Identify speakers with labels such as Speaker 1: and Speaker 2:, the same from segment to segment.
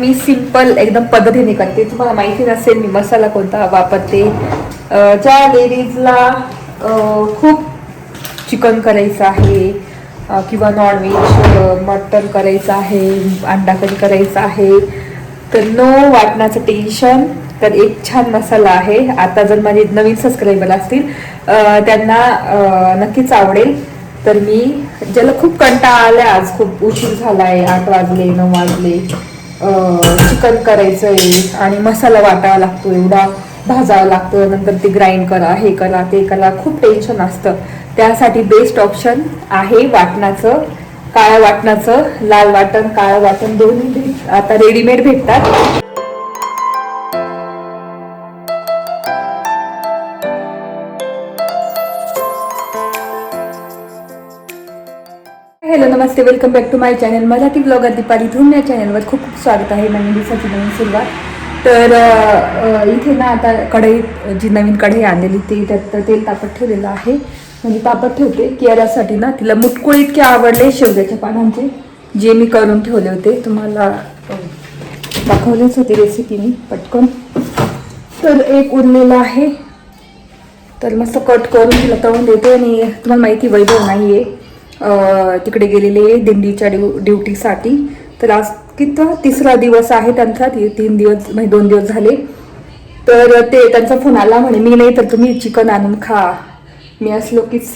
Speaker 1: मी simple एकदम पद्धतीने करते. तुम्हाला माहिती नसेल मी मसाला कोणता वापरते. ज्या लेडीजला खूप चिकन करायचं आहे किंवा नॉनव्हेज मटन करायचं आहे अंडा करी करायचं आहे तर नो वाटण्याचं टेन्शन तर एक छान मसाला आहे. आता जर माझे नवीन सबस्क्रायबर असतील त्यांना नक्कीच आवडेल. तर मी ज्याला खूप कंटाळा आलाय आज खूप उशीर झाला आहे आठ वाजले नऊ वाजले. चिकन करायचं आहे आणि मसाला वाटावा लागतो एवढा भाजावा लागतो नंतर ते ग्राइंड करा हे करा ते करा खूप टेन्शन असतं. त्यासाठी बेस्ट ऑप्शन आहे वाटणाचं काळ्या वाटणाचं लाल वाटण काळं वाटण दोन्ही भेट- आता रेडीमेड भेटतात. Hello Namaste. Welcome back to my channel Marathi blogger Deepali Dhoom या चॅनलवर खूप खूप स्वागत आहे. नवीन दिवसाची नवीन सुरुवात. तर इथे ना आता कढईत जी नवीन कढई आणलेली ती त्यात तेल तापत ठेवलेलं आहे. म्हणजे तापत ठेवते. केरासाठी ना तिला मुटकुळ इतके आवडले शेवग्याच्या पानांचे जे मी करून ठेवले होते. तुम्हाला दाखवलेच होते रेसिपी मी पटकन. तर एक उरलेलं आहे. तर मस्त कट करून तिला तळून देते आणि तुम्हाला माहिती वैभव नाही आहे तिकडे गेलेले दिंडीच्या ड्यु ड्युटीसाठी. तर आज किती तिसरा दिवस आहे त्यांचा ती तीन दिवस म्हणजे दोन दिवस झाले. तर ते त्यांचा फोन आला म्हणे मी नाही तर तुम्ही चिकन आणून खा. मी असलो कीच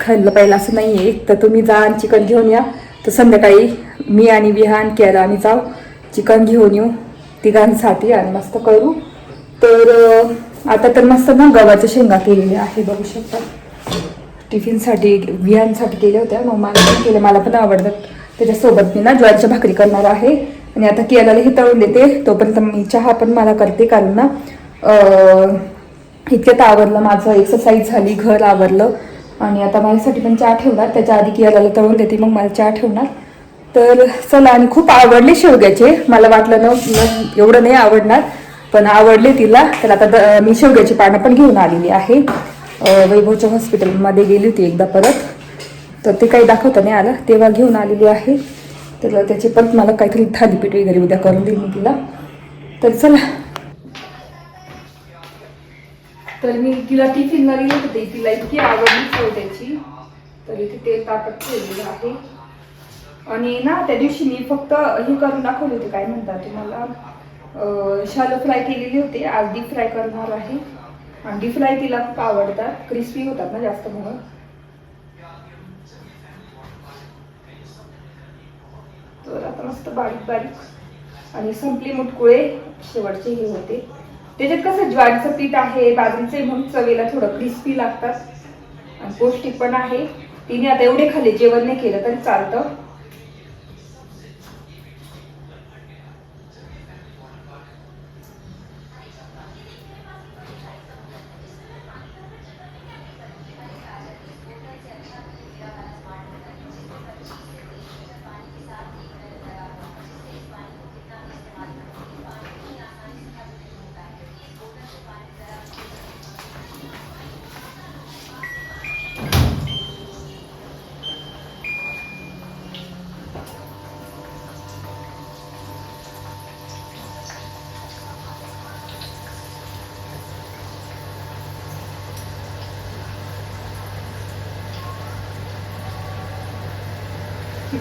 Speaker 1: खाल्लं पाहिलं असं नाही आहे तर तुम्ही जा आणि चिकन घेऊन या. तर संध्याकाळी मी आणि विहान केला आणि जाऊ चिकन घेऊन येऊ तिघांसाठी आणि मस्त करू. तर आता तर मस्त ना गव्हाच्या शेंगा केलेल्या आहे बघू शकता. टिफिनसाठी विहांसाठी केल्या होत्या. मग मला पण केल्या मला पण आवडतात त्याच्यासोबत मी ना ज्वारीच्या भाकरी करणार आहे. आणि आता केल्याला हे तळून देते. तोपर्यंत मी चहा पण मला करते. कारण ना इतक्यात आवरलं माझं. एक्सरसाइज झाली घर आवरलं. आणि आता माझ्यासाठी पण चहा ठेवणार. त्याच्या आधी केल्याला तळून देते. मग मला चहा ठेवणार. तर चला आणि खूप आवडले शेवग्याचे. मला वाटलं ना एवढं नाही आवडणार. पण आवडले तिला. तर आता द- मी शेवग्याची पानं पण घेऊन आलेली आहे. वैभवच्या हॉस्पिटलमध्ये गेली होती एकदा परत. तर ते काही दाखवता नाही आलं. तेव्हा घेऊन आलेली आहे. तर त्याचे परत मला काहीतरी थालीपीठ वगैरे उद्या करून देईल मी तिला. तर चला. तर मी तिला टिफिनला दिली होते. तिला इतकी आवडली त्याची. तर इथे तेल ताकद ठेवलेलं आहे. आणि ना त्या दिवशी मी फक्त हे करून दाखवले होते. काय म्हणतात तुम्हाला? शालो फ्राय केलेली होती. आज डीप फ्राय करणार आहे. आणि फ्राय तिला खूप आवडतात. क्रिस्पी होतात ना जास्त म्हणून. तर आता मस्त बारीक बारीक आणि संपली मुटकुळे. शेवटचे हे होते. त्याच्यात कसं ज्वारीचं पीठ आहे बाजरीचे म्हणून चवीला थोडं क्रिस्पी लागतात. आणि पौष्टिक पण आहे. तिने आता एवढे खाल्ले जेवण नाही केलं तरी चालतं.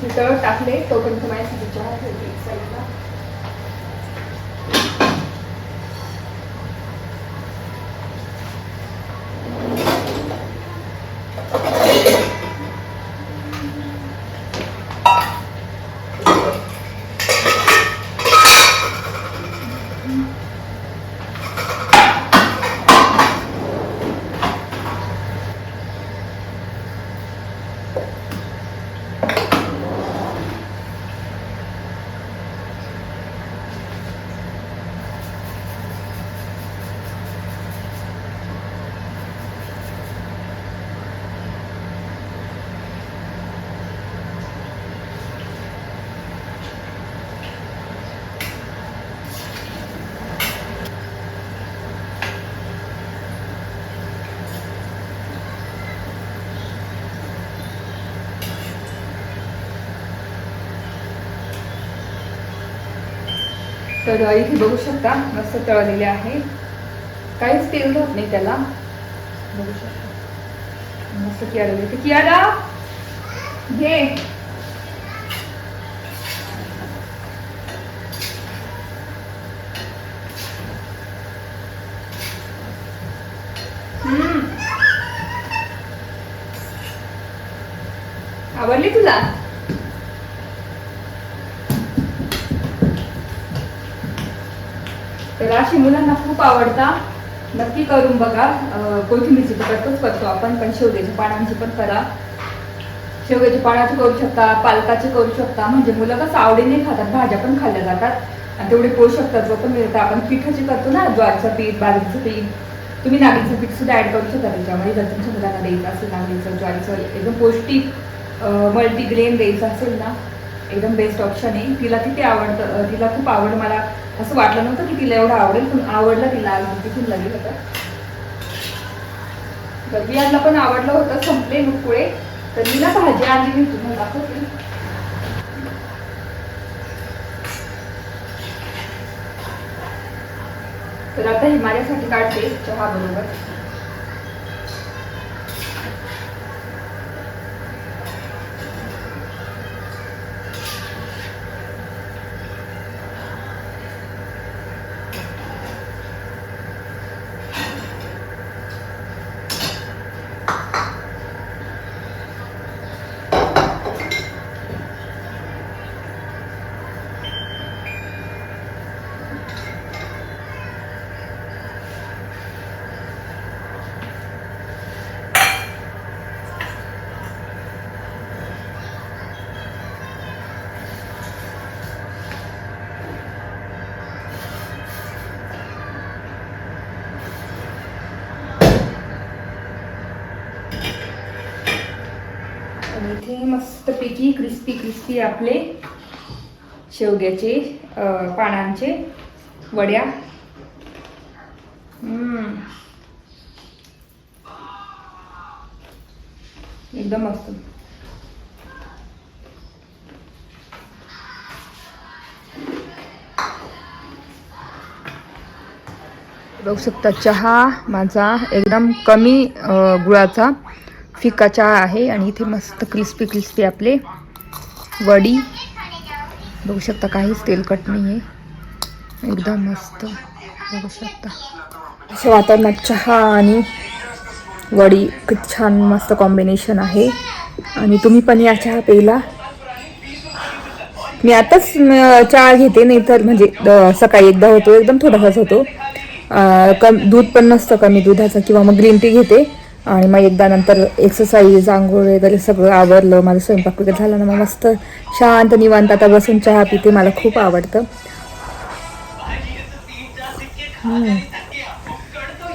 Speaker 1: तिथे तळ टाकले तोपर्यंत माझ्यासाठी चहा ठेवते एक तर इथे बघू शकता मस्त तळलेले आहे. काहीच तेल राहत नाही त्याला. बघू शकता. मस्त कियारा! देते घे हम्म. आवडली तुला तर अशी मुलांना खूप आवडता. नक्की करून बघा. कोथिंबीरची तर करतो आपण पण शेवग्याच्या पानांची पण करा. शेवग्याच्या पानाची करू शकता पालकाची करू शकता. म्हणजे मुलं कसं आवडीने खातात भाज्या पण खाल्ल्या जातात. आणि तेवढे पोषक तत्व पण मिळतात. आपण पिठाची करतो ना ज्वारीचं पीठ बाजरीचं पीठ. तुम्ही नागलीचं पीठ सुद्धा ऍड करू शकता त्याच्यामध्ये. जर तुमच्या मुलांना द्यायचं असेल नागलीचं ज्वारीचं एकदम पौष्टिक मल्टीग्रेन द्यायचं असेल ना एकदम बेस्ट ऑप्शन आहे. तिला किती आवडतं तिला खूप आवड मला. असं वाटलं नव्हतं की तिला एवढं आवडेल पण आवडलं तिला तिथून लगेच आता. होतं तर पण आवडलं होतं संपले मग तर मी ना भाजी आणली मी तुम्हाला दाखवते. तर आता हिमाल्यासाठी काढते चहा बरोबर आणि इथे मस्त क्रिस्पी क्रिस्पी आपले शेवग्याचे पानांचे वड्या. हम्म. एकदम मस्त. बघू शकता चहा माझा एकदम कमी अं, गुळाचा. फिका चहा आहे आणि इथे मस्त क्रिस्पी क्रिस्पी आपले वडी. बघू शकता काहीच तेलकट नाही आहे एकदम मस्त. बघू शकता. अशा वातावरणात चहा आणि वडी खूप छान मस्त कॉम्बिनेशन आहे. आणि तुम्ही पण या चहा प्यायला. मी आताच चहा घेते नाही तर म्हणजे सकाळी एकदा होतो एकदम थोडासाच होतो. कम दूध पण नसतं कमी दुधाचं किंवा मग ग्रीन टी घेते. आणि मग एकदा नंतर एक्सरसाइज आंघोळ वगैरे सगळं आवरलं. माझं स्वयंपाक वगैरे झाला ना मग मस्त शांत निवांत आता बसून चहा पिते. मला खूप आवडतं.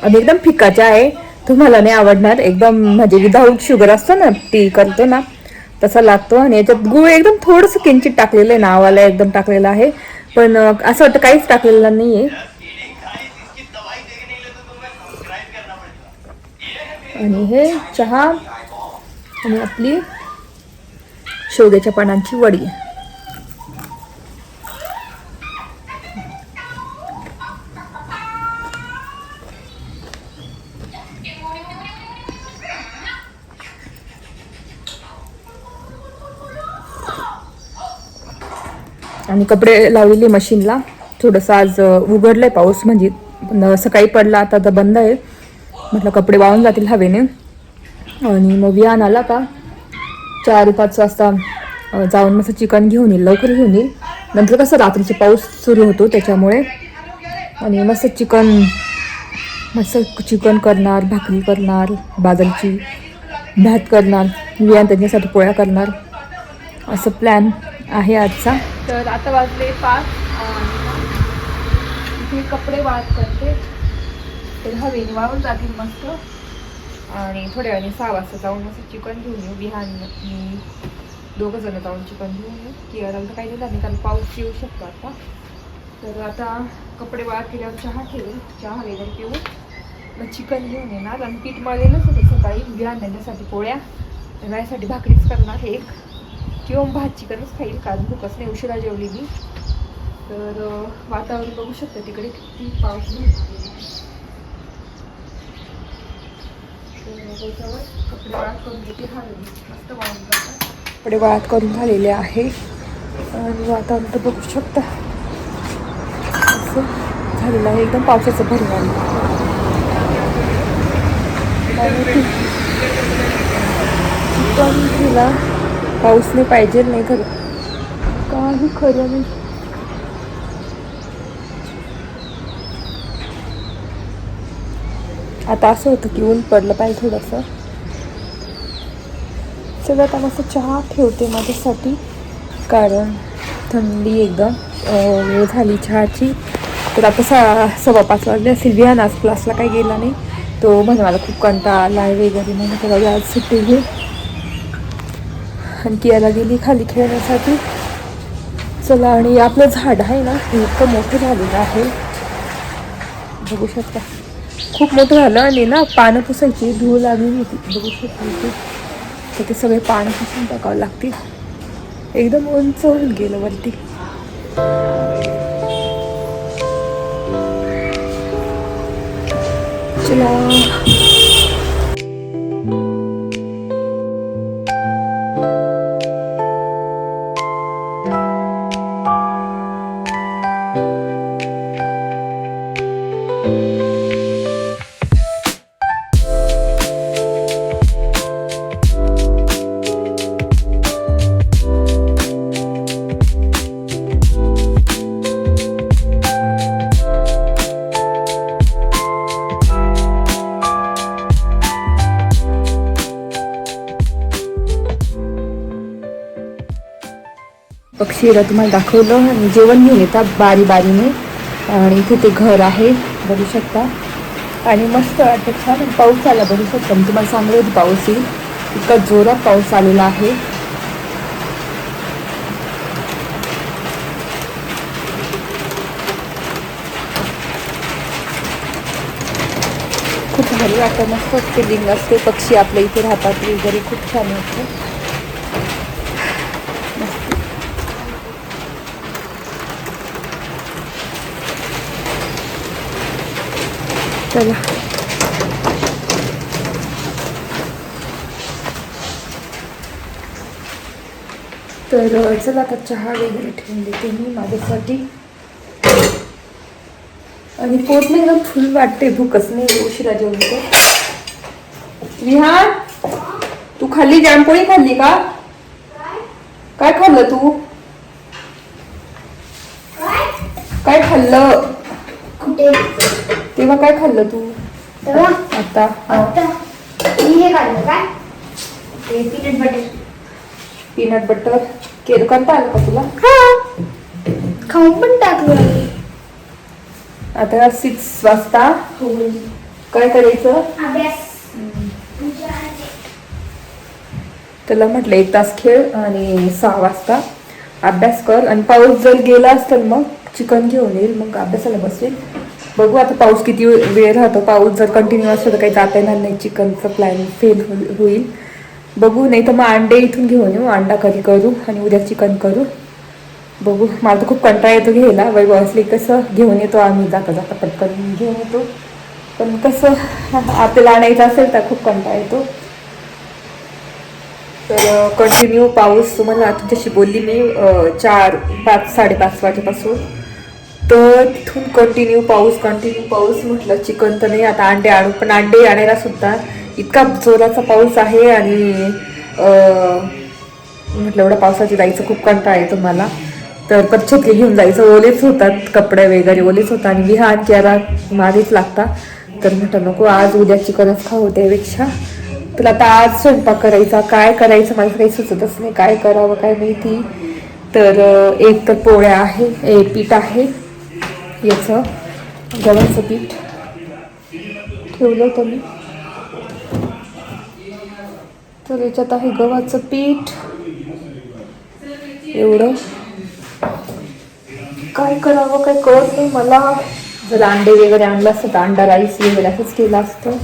Speaker 1: आणि एकदम फिका चहा आहे. तुम्हाला नाही आवडणार. एकदम म्हणजे विदाऊट शुगर असतं ना टी करतो ना तसा लागतो. आणि याच्यात गुळ एकदम थोडंसं किंचित टाकलेलं आहे. नावाला एकदम टाकलेलं आहे. पण असं वाटतं काहीच टाकलेलं नाही आहे आणि हे चहा आणि आपली शेवग्याच्या पानांची वडी. आणि कपडे लावलेले मशीनला थोडंसं आज उघडलं उघडलंय पाऊस म्हणजे सकाळी पडला आता तर बंद आहे. म्हटलं कपडे वाळून जातील हवेने. आणि मग विहान आला का चार पाच वाजता जाऊन मस्त चिकन घेऊन येईल लवकर घेऊन येईल. नंतर कसं रात्रीचे पाऊस सुरू होतो त्याच्यामुळे. आणि मस्त चिकन मस्त चिकन करणार भाकरी करणार बाजरीची भात करणार विहान त्यांच्यासाठी पोळ्या करणार. असं प्लॅन आहे आजचा. तर आता वाजले पाच कपडे वाट करते. तर हवेने वाळून जातील मस्त. आणि थोड्या वेळाने सहा वाजता जाऊन मस्त चिकन घेऊन येऊ. बिहान मी दोघं जण जाऊन चिकन घेऊन येऊ. किंवा तर काही नाही कारण पाऊस येऊ शकतो आता. तर आता कपडे वाळ केल्यावर चहा ठेवू. चहा वगैरे पिऊ. मग चिकन घेऊन येणार. आणि पीठ मळलेलंच होतं सकाळी. बिहान त्यांच्यासाठी पोळ्या. रायसाठी भाकरीच करणार एक. किंवा भात चिकनच खाईल. कारण भूकच नाही. उशिरा जेवली मी. तर वातावरण बघू शकतं तिकडे किती पाऊस झालेला आहे. तर त्याच्यावर कपडे वाळत करून घेते हळद मस्त वाळून जातात कपडे वाळत करून झालेले आहे. आणि वातावरण तर बघू शकता. असं झालेलं आहे. एकदम पावसाचं भरून आलं तिला पाऊस नाही पाहिजे नाही खरं. काही खरं नाही. आता असं होतं की ऊन पडलं पाहिजे थोडंसं. सगळं आता मस्त चहा ठेवते माझ्यासाठी कारण थंडी एकदम वेळ झाली चहाची. तर आता सा सव्वा पाच वाजले असेल विहान आज क्लासला काही गेला नाही. तो म्हणा मला खूप कंटाळा आला आहे वगैरे. म्हणून त्याला आज सुट्टी घे. आणि कियाला गेली खाली खेळण्यासाठी. चला आणि आपलं झाड आहे ना इतकं मोठं झालेलं आहे. बघू शकता. खूप मोठं झालं आणि ना पानं पुसायची धूळ लागली होती. बघू शकतो तर ते सगळे पानं पुसून टाकावं लागतील. एकदम उंच होऊन गेलं वरती. चला. पक्षीला तुम्हाला दाखवलं. आणि जेवण घेऊन येतात बारी बारीने आणि इथे ते घर आहे बघू शकता. आणि मस्त वाटतं छान पाऊस आला बघू शकता. मी तुम्हाला सांगले होते पाऊस येईल. इतका जोरात पाऊस आलेला आहे. खूप भारी वाटतं. मस्त फिलिंग असते. पक्षी आपल्या इथे राहतात. वगैरे खूप छान वाटतं. चला. तर चला आता चहा वगैरे ठेवून देते मी माझ्यासाठी. आणि पोट नाही एकदम फुल वाटते भूकच नाही उशिरा जेवतो विहान तू खाल्ली जामपोळी खाल्ली का? काय खाल्लं तू? काय? खाल्लं? तेव्हा काय खाल्लं तू?
Speaker 2: तेव्हा?
Speaker 1: आता
Speaker 2: आता. मी हे काढलं काय? ते पीनट बटर
Speaker 1: पीनट बटर केलं करता आलं का तुला?
Speaker 2: हा. खाऊन पण टाकलं.
Speaker 1: आता सिक्स वाजता.
Speaker 2: हो.
Speaker 1: काय करायचं?
Speaker 2: अभ्यास.
Speaker 1: त्याला म्हटलं एक तास खेळ आणि सहा वाजता. अभ्यास कर. आणि पाऊस जर गेला असेल मग चिकन घेऊन येईल. मग अभ्यासाला बसेल. बघू आता पाऊस किती वेळ राहतो. पाऊस जर कंटिन्यू असतो तर काही जाता येणार नाही. चिकनचं प्लॅन फेल होईल बघू नाही तर मग अंडे इथून घेऊन येऊ. अंडा करी करू आणि उद्या चिकन करू. बघू. मला तर खूप कंटाळा येतो घ्यायला. वैभव असले कसं घेऊन येतो आम्ही. जाता जाता पटकन घेऊन येतो. पण कसं आपल्याला आणायचं असेल तर खूप कंटाळा येतो. तर कंटिन्यू पाऊस. तुम्हाला तुमच्याशी बोलली मी चार पाच साडेपाच वाजेपासून. तर तिथून कंटिन्यू पाऊस कंटिन्यू पाऊस म्हटलं चिकन तर नाही आता अंडे आणू. पण अंडे आणायला सुद्धा इतका जोराचा पाऊस आहे आणि म्हटलं एवढ्या पावसाची जायचं खूप कंटाळा आहे तुम्हाला तर पण घेऊन जायचं. ओलेच होतात कपडे वगैरे ओलेच होतात. आणि विहान किंवा मागेच लागता तर म्हटलं नको आज उद्या चिकनच खाऊ त्यापेक्षा. तुला आता आज स्वयंपाक करायचा. काय करायचं माझं काही सुचतच नाही. काय करावं काय माहिती. तर एक तर पोळ्या आहे ए पीठ आहे. याचं गव्हाचं पीठ ठेवलं होतं मी तर याच्यात आहे गव्हाचं पीठ. एवढं. काय करावं काय कळत नाही मला. जर अंडे वगैरे आणलं असतं तर अंडा राईस वगैरे असंच केलं असतं.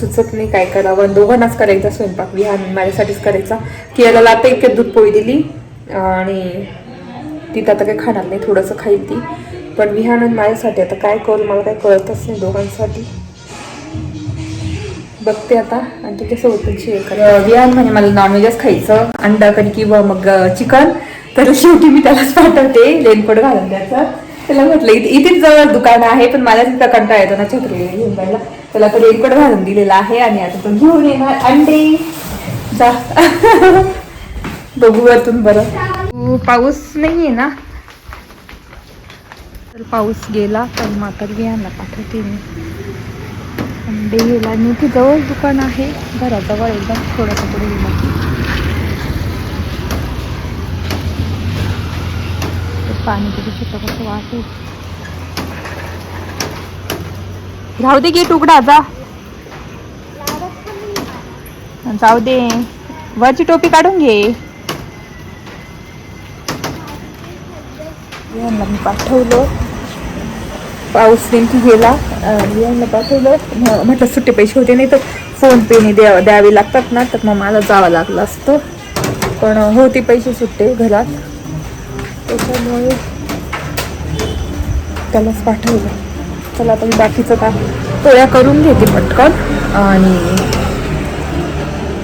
Speaker 1: सुचत नाही काय करावं. दोघांनाच करायचा स्वयंपाक. विहान माझ्यासाठीच करायचा. की याला लाता इतक्यात दूध पोळी दिली. आणि ती तर आता काही खाणार नाही थोडंसं खाईल ती. पण विहान आणि माझ्यासाठी आता काय करू मला काय कळतच नाही दोघांसाठी. बघते आता आणि तुझ्यासोबत पण शेअर विहान म्हणजे मला नॉनव्हेजच खायचं अंडा कधी किंवा मग चिकन. तर शेवटी मी त्यालाच पाठवते रेनकोट घालून द्यायचा त्याला म्हटलं इथे इथेच जवळ दुकान आहे पण मला तिथं कंटाळा येतो ना छत्री घेऊन जायला. त्याला तो रेनकोट घालून दिलेला आहे आणि आता तो घेऊन येणार अंडे. जा. बघू वरतून बरं. पाऊस नाहीये ना? तर पाऊस गेला तर मातर विहानला पाठवते मी. अंडे गेला. आणि ती जवळ दुकान आहे. घराजवळ एकदम थोडंसं पुढे गेला. ते पाणी किती छोटं कसं वाटेल राहू दे गे तुकडा जा. जाऊ दे. वरची टोपी काढून घे. यांना मी पाठवलं. पाऊस नेमकी गेला यांना पाठवलं. म्हटलं सुट्टे पैसे होते नाही तर फोनपेने द्या द्यावे लागतात ना तर मग मला जावं लागलं असतं. पण होते पैसे सुट्टे घरात. त्याच्यामुळे त्यालाच पाठवलं. चला आता मी बाकीचं का पोळ्या करून घेते पटकन. आणि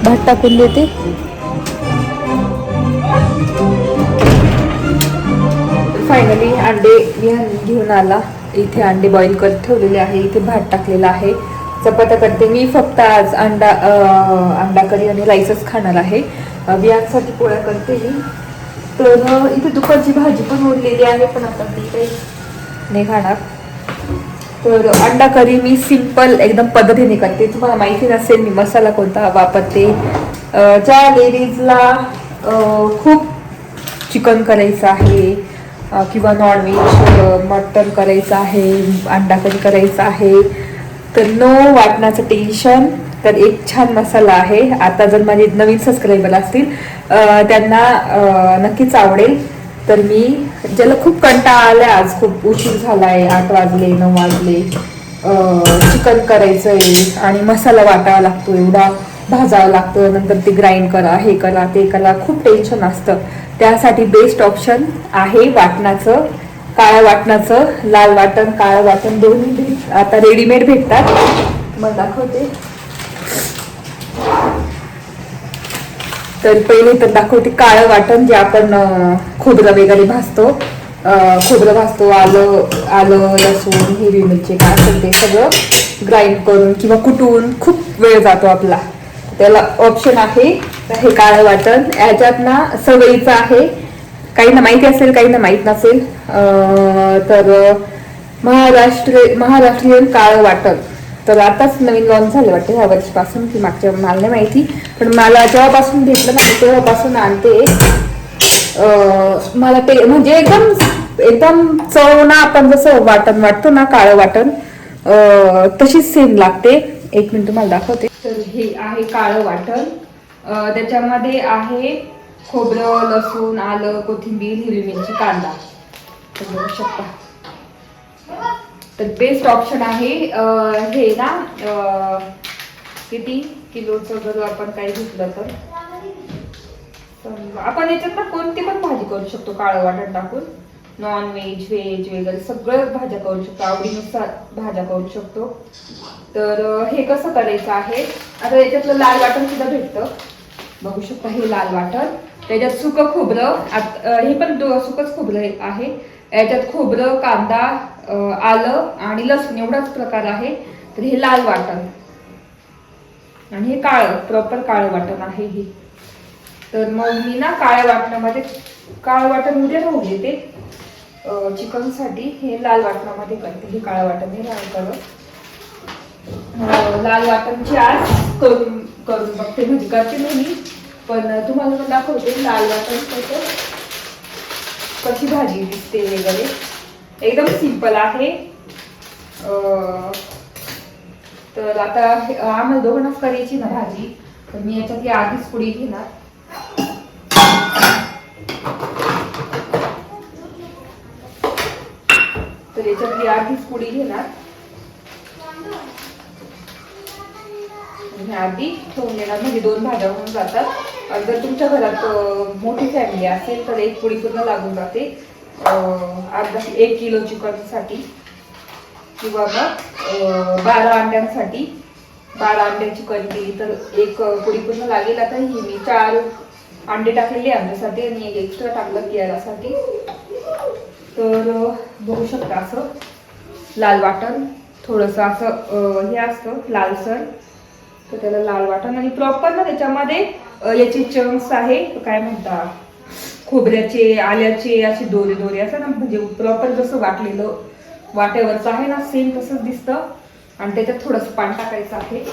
Speaker 1: भात टाकून देते. फायनली अंडे घेऊन आला. इथे अंडे बॉईल करत ठेवलेले आहे. इथे भात टाकलेला आहे. चपात्या करते मी. फक्त आज अंडा अंडा करी आणि राईसच खाणार आहे. बियांसाठी पोळ्या करते मी. तर इथे दुपारची भाजी पण उरलेली आहे पण आता ती काही नाही खाणार. तर अंडा करी मी सिंपल एकदम पद्धतीने करते. तुम्हाला माहिती नसेल मी मसाला कोणता वापरते. ज्या लेडीजला खूप चिकन करायचं आहे किंवा नॉनव्हेज मटन करायचं आहे अंडा करी करायचं आहे तर नो वाटण्याचं टेन्शन तर एक छान मसाला आहे. आता जर माझे नवीन सबस्क्रायबर असतील त्यांना नक्कीच आवडेल. तर मी ज्याला खूप कंटाळा आलाय आज खूप उशीर झालाय आठ वाजले नऊ वाजले चिकन करायचंय आणि मसाला वाटावा लागतो एवढा भाजावा लागतं नंतर ते ग्राइंड करा हे करा ते करा खूप टेन्शन असतं. त्यासाठी बेस्ट ऑप्शन आहे वाटणाचं काळ्या वाटणाचं लाल वाटण काळं वाटण दोन्ही भेट आता रेडीमेड भेटतात. मग दाखवते. तर पहिले तर दाखवते काळं वाटण जे आपण खोबरं वगैरे भाजतो. खोबरं भाजतो आलं आलं लसूण हिरवी मिरची काय असेल ते सगळं ग्राइंड करून किंवा कुटून खूप वेळ जातो आपला. त्याला ऑप्शन आहे. हे काळं वाटण. याच्यात ना सवयीचं आहे. काहींना माहिती असेल काहींना माहीत नसेल. तर महाराष्ट्र महाराष्ट्रीयन काळं वाटण. तर आताच नवीन लॉन्च झालं वाटतं ह्या वर्षीपासून की मागच्या मला नाही माहिती. पण मला जेव्हापासून भेटलं ना तेव्हापासून आणते. मला ते म्हणजे एकदम एकदम चव ना आपण जसं वाटण वाटतो ना काळं वाटण तशीच सेम लागते. एक मिनिट तुम्हाला दाखवते. तर हे आहे काळं वाटण. त्याच्यामध्ये आहे खोबरं लसूण आलं कोथिंबीर हिरवी मिरची कांदा. तर बघू शकता. तर बेस्ट ऑप्शन आहे हे ना किती? किलोचं जर आपण काही घेतलं तर. आपण याच्यात ना कोणती पण भाजी करू शकतो काळं वाटण टाकून. नॉन व्हेज व्हेज वगैरे सगळं भाज्या करू शकतो. आवडीनुसार भाज्या करू शकतो. तर हे कसं करायचं आहे? आता याच्यातलं लाल वाटण सुद्धा भेटतं. बघू शकता हे लाल वाटण. त्याच्यात सुकं खोबरं हे पण सुकंच खोबरं आहे. याच्यात खोबरं कांदा आलं आणि लसूण एवढाच प्रकार आहे. तर हे लाल वाटण. आणि हे काळं प्रॉपर काळं वाटण आहे हे. तर मग मी ना काळ्या वाटणामध्ये काळं वाटण उद्या राहू देते. चिकनसाठी हे लाल वाटणामध्ये करते. हे काळं वाटण हे लाल करत लाल वाटणची आज करून करून बघते. म्हणजे करते नाही मी पण तुम्हाला पण दाखवते. लाल वाटण कसं कशी भाजी दिसते वगैरे. एकदम सिंपल आहे. तर आता हे- आम्हाला दोघांनाच करायची ना भाजी. तर मी याच्यातली आधीच पुडी घेणार तर याच्यातली आधीच पुडी घेणार. आधी ठेवून देणार म्हणजे दोन भाज्या होऊन जातात. जर तुमच्या घरात मोठी फॅमिली असेल तर एक पुडी पूर्ण लागून जाते. अर्धा एक किलो चिकनसाठी किंवा मग बारा अंड्यांसाठी. बारा अंड्यांची करी केली तर एक पुडी पूर्ण लागेल. आता ही मी चार अंडे टाकलेले आमच्यासाठी आणि एक एक्स्ट्रा टाकलं केळासाठी. तर बघू शकता असं. लाल वाटण थोडंसं असं हे असतं लालसर तर त्याला लाल वाटण आणि प्रॉपर ना त्याच्यामध्ये याचे चंक्स आहे काय म्हणता खोबऱ्याचे आल्याचे असे दोरे दोरे असं ना म्हणजे प्रॉपर जसं वाटलेलं वाट्यावरचं आहे ना सेम तसंच दिसतं. आणि त्याच्यात थोडंसं पाणी टाकायचं आहे.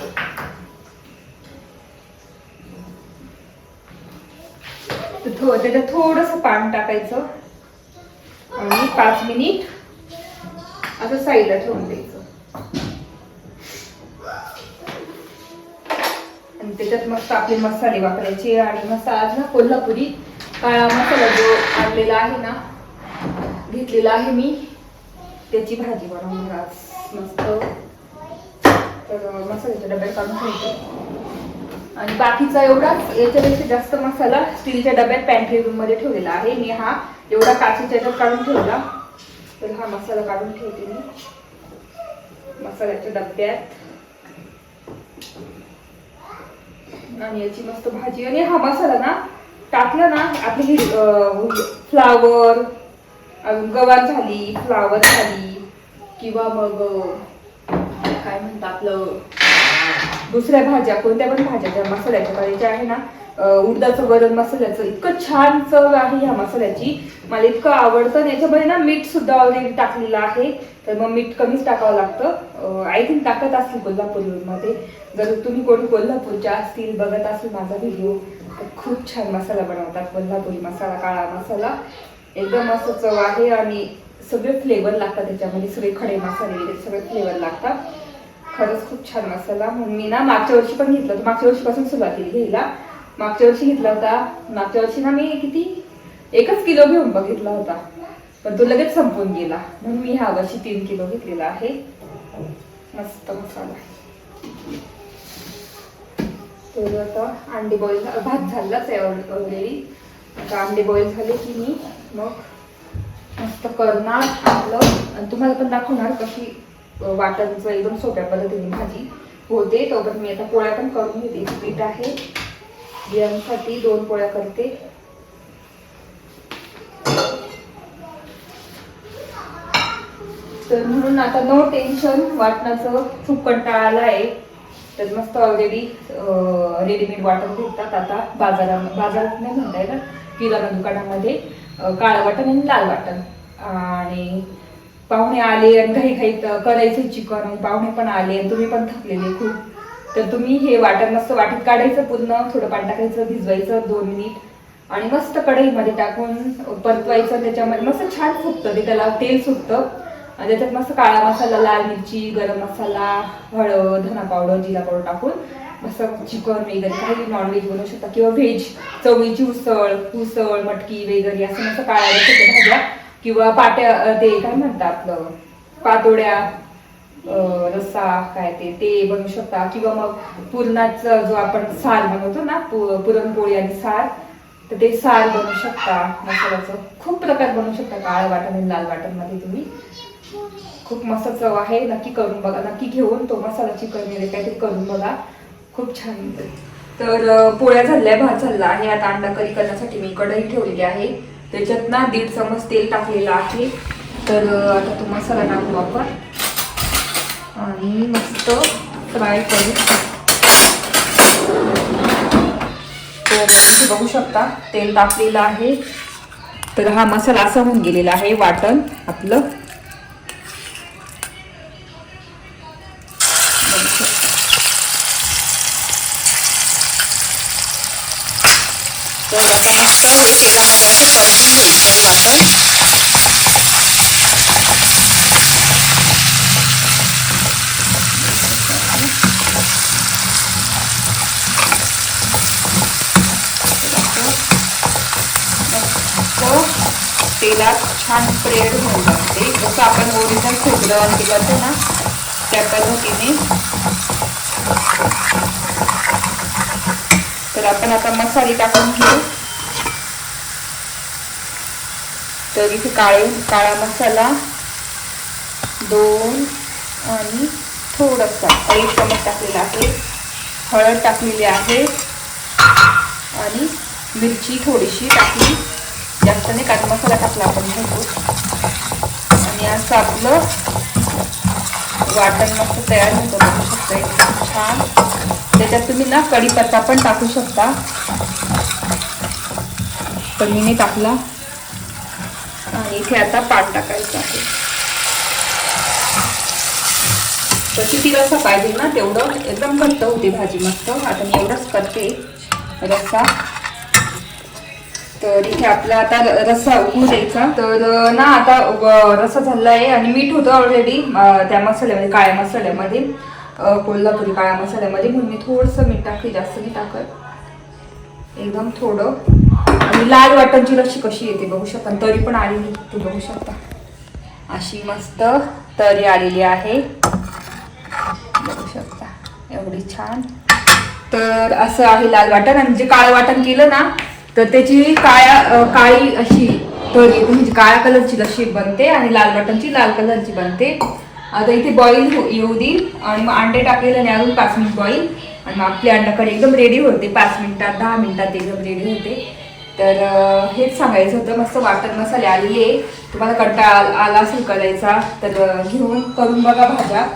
Speaker 1: थो त्याच्यात थोडंसं पाणी टाकायचं. आणि पाच मिनिट असं साईडला ठेवून द्यायचं. आणि त्याच्यात मस्त आपले मसाले वापरायचे आणि मसाला आज ना कोल्हापुरी काळा मसाला जो आणलेला आहे ना घेतलेला आहे मी त्याची भाजी बनवणार आज मस्त. तर मसाल्याच्या डब्यात काढून ठेवतो. आणि बाकीचा एवढाच याच्यापेक्षा जास्त मसाला स्टीलच्या डब्यात पॅन्ट्री रूममध्ये ठेवलेला आहे. मी हा एवढा काचेच्या याच्यात काढून ठेवला. तर हा मसाला काढून ठेवते मी. मसाल्याच्या डब्यात. आणि याची मस्त भाजी. आणि हा मसाला ना टाकला ना आपली फ्लावर अजून गवार झाली फ्लावर झाली किंवा मग काय म्हणतात आपलं दुसऱ्या भाज्या कोणत्या पण भाज्या ज्या मसाल्याच्या करायच्या आहे ना उडदाचं वरण मसाल्याचं. इतकं छान चव आहे ह्या मसाल्याची. मला इतकं आवडतं याच्यामध्ये ना मीठ सुद्धा ऑलरेडी टाकलेलं आहे. तर मग मीठ कमीच टाकावं लागतं. आय थिंक टाकत असतील कोल्हापूरमध्ये. जर तुम्ही कोणी कोल्हापूरच्या असतील बघत असेल माझा व्हिडिओ तर खूप छान मसाला बनवतात. कोल्हापुरी मसाला काळा मसाला. एकदम असं चव आहे आणि सगळे फ्लेवर लागतात त्याच्यामध्ये. सगळे खडे मसाले वगैरे सगळे फ्लेवर लागतात. खरंच खूप छान मसाला. म्हणून मी ना मागच्या वर्षी पण घेतलं मागच्या वर्षीपासून सुरुवात केली घ्यायला. मागच्या वर्षी घेतला होता. मागच्या वर्षी ना मी किती? एकच किलो घेऊन बघितला होता. पण तो लगेच संपून गेला. म्हणून मी ह्या वर्षी तीन किलो घेतलेला आहे. मस्त मसाला. तर आता अंडे बॉईल भात झालाच आहे ऑलरेडी आता अंडे बॉईल झाले की मी मग मस्त करणार आपलं. आणि तुम्हाला पण दाखवणार कशी वाटणचं एकदम सोप्या पद्धतीने भाजी होते. तोपर्यंत मी आता पोळ्या पण करून घेते. पीठ आहे. बियांसाठी दोन पोळ्या करते. तर म्हणून आता नो टेन्शन वाटणाचं खूप कंटाळा आला आहे. तर मस्त ऑलरेडी रेडीमेड वाटण भेटतात आता बाजारामध्ये बाजारात नाही म्हणता येणार किराणा दुकानामध्ये काळं वाटण आणि लाल वाटण. आणि पाहुणे आले आणि घाई घाईत करायचं चिकन पाहुणे पण आले आणि तुम्ही पण थकलेले खूप. तर तुम्ही हे वाटण मस्त वाटीत काढायचं पूर्ण थोडं पाणी टाकायचं भिजवायचं दोन मिनिट. आणि मस्त कढईमध्ये टाकून परतवायचं त्याच्यामध्ये मस्त छान फुटतं ते त्याला तेल सुटतं. आणि त्याच्यात मस्त काळा मसाला लाल मिरची गरम मसाला हळद धना पावडर जिरा पावडर टाकून मस्त चिकन वगैरे काही नॉनव्हेज बनवू शकता. किंवा व्हेज चवळीची उसळ उसळ मटकी वगैरे असं मस्त काळ्या भाज्या किंवा पाट्या ते काय म्हणतात आपलं पातोड्या रस्सा काय ते ते बनवू शकता. किंवा मग पुरणाचा जो आपण सार बनवतो ना पुरणपोळी आणि सार तर ते सार बनवू शकता मसाल्याचं. खूप प्रकार बनवू शकता काळं वाटण आणि लाल वाटणमध्ये तुम्ही. खूप मस्त चव आहे नक्की करून बघा नक्की घेऊन तो मसाला चिकन वगैरे काहीतरी करून बघा. खूप छान होते. तर पोळ्या झाल्या भात झाला आहे. आता अंडा करी करण्यासाठी मी कढई ठेवलेली आहे. त्याच्यात ना दीड चमच तेल टाकलेलं आहे. तर आता तो मसाला टाकू आपण. आणि मस्त फ्राय करू. हो, बघू शकता तेल टाकलेलं आहे. तर हा मसाला असा होऊन गेलेला आहे वाटण आपलं. तर आता मस्त हे तेलामध्ये असं परतून घ्यायचं आहे वाटण मस्त तेलात छान स्प्रेड होऊन जाते. जसं आपण ओरिजिनल खोबरं आणि होतं ना त्या पद्धतीने. तर आपण आता मसाले टाकून घेऊ. तर इथे काळे काळा मसाला दोन आणि थोडासा. एक चमच टाकलेला आहे हळद टाकलेली आहे आणि मिरची थोडीशी टाकली. जास्त नाही काट मसाला टाकला आपण भरपूर. आणि असं आपलं वाटण मस्त तयार होतं बघू शकता छान. त्याच्यात तुम्ही ना कढीपत्ता पण टाकू शकता. पण मी नाही टाकला. आणि इथे आता पाट टाकायचं आहे. तर किती रस्सा पाहिजे ना तेवढं एकदम घट्ट होते भाजी मस्त. आता मी एवढंच करते रस्सा. तर इथे आपला आता र- रस्सा उकळू द्यायचा. तर ना आता रस्सा झाला आहे आणि मीठ होतं ऑलरेडी त्या मसाल्यामध्ये काळ्या मसाल्यामध्ये कोल्हापुरी काळ्या मसाल्यामध्ये. म्हणून मी थोडंसं मीठ टाकते जास्त नाही टाकत. एकदम थोडं. आणि लाल वाटणची रशी कशी येते बघू शकता. तरी पण आलेली तू बघू शकता. अशी मस्त तरी आलेली आहे. बघू शकता. एवढी छान. तर असं आहे लाल वाटण. आणि जे काळं वाटण केलं ना तर त्याची काळ्या काळी अशी थोडी म्हणजे काळ्या कलरची लशी बनते आणि लाल वाटणची लाल कलरची बनते. आता इथे बॉईल हो-, येऊ देईल आणि मग अंडे टाकलेले आणि अजून पाच मिनिट बॉईल आणि मग आपली अंडाकडे एकदम रेडी होते. पाच मिनिटात दहा मिनिटात एकदम रेडी होते. तर हेच सांगायचं होतं. मस्त वाटण मसाले आलेले आहे. तुम्हाला कंटाळा आला असेल करायचा तर घेऊन करून बघा भाज्या.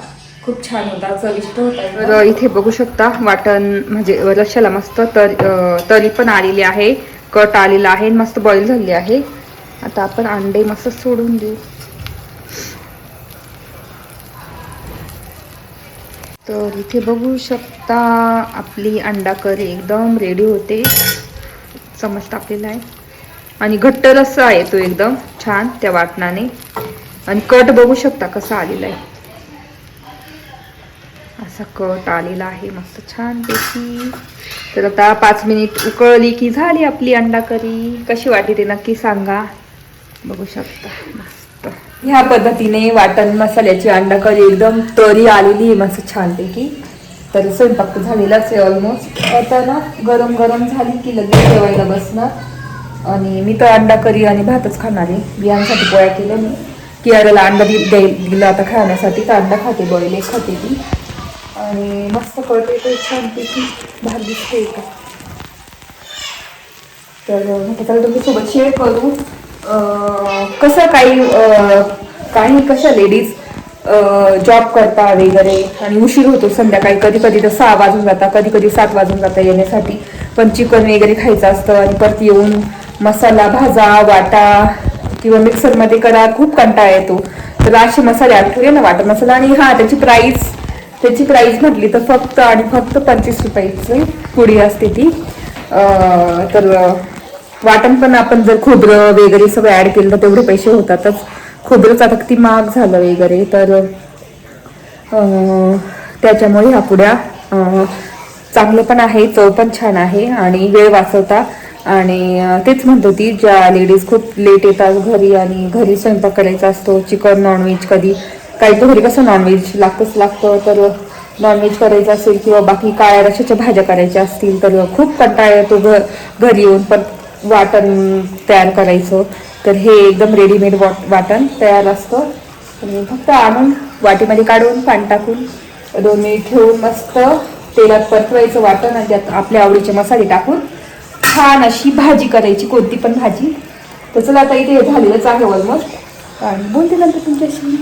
Speaker 1: खूप छान होता चविष्ट होता. तर इथे बघू शकता वाटण म्हणजे रश्याला मस्त तर तरी पण आलेली आहे. कट आलेला आहे. मस्त बॉईल झाली आहे. आता आपण अंडे मस्त सोडून देऊ. तर इथे बघू शकता आपली अंडा करी एकदम रेडी होते. चमच टाकलेला आहे. आणि घट्ट रस्सा आहे तो एकदम छान त्या वाटणाने. आणि कट बघू शकता कसा आलेला आहे. असा कट आलेला आहे. मस्त छान पैकी. तर आता पाच मिनिट उकळली की झाली आपली अंडा करी कशी वाटली ते नक्की सांगा. बघू शकता. मस्त. ह्या पद्धतीने वाटण मसाल्याची अंडा करी एकदम तरी आलेली आहे. मस्त छानपैकी तर स्वयंपाक तर झालेलाच आहे ऑलमोस्ट आता ना गरम गरम झाली की लगेच जेवायला बसणार. आणि मी तर अंडा करी आणि भातच खाणार आहे. बियांसाठी पोळ्या केल्या मी. कियाराला अंडा दिला आता खाण्यासाठी. तर अंडा खाते बॉईल खाते ती. आणि मस्त कळते ते छानपैकी भात दिसते का तर म्हटलं तुम्ही तुमच्यासोबत शेअर करू. कसं काही काही कशा लेडीज जॉब करता वगैरे आणि उशीर होतो संध्याकाळी कधी कधी तर सहा वाजून जाता कधी कधी सात वाजून जाता येण्यासाठी. पण चिकन वगैरे खायचं असतं आणि परत येऊन मसाला भाजा वाटा किंवा मिक्सरमध्ये करा खूप कंटाळा येतो. तर असे मसाले आठवले ना वाटा मसाला आणि हा त्याची प्राईस त्याची प्राईस म्हटली तर फक्त आणि फक्त पंचवीस रुपयाची पुडी असते ती. तर वाटण पण आपण जर खोबरं वगैरे सगळं ॲड केलं तर तेवढे पैसे होतातच. खोबरंच आता किती महाग झालं वगैरे. तर त्याच्यामुळे ह्या पुड्या चांगलं पण आहे चव पण छान आहे आणि वेळ वाचवता. आणि तेच म्हणतो ती ज्या लेडीज खूप लेट येतात घरी आणि घरी स्वयंपाक करायचा असतो चिकन नॉनव्हेज कधी काही तर घरी कसं नॉनव्हेज लागतंच लागतं तर नॉनव्हेज करायचं असेल किंवा बाकी काळ्या रशाच्या भाज्या करायच्या असतील तर खूप कंटाळा येतो घ घरी येऊन पण वाटण तयार करायचं. तर हे एकदम रेडीमेड वाट वाटण तयार असतं. आणि फक्त आणून वाटीमध्ये काढून पाणी टाकून दोन मिनिट ठेवून मस्त तेलात परतवायचं वाटण आणि त्यात आपल्या आवडीचे मसाले टाकून छान अशी भाजी करायची कोणती पण भाजी. तर चला आता इथे झालेलंच आहे ऑलमोस्ट आणि बोलते नंतर तुमच्याशी.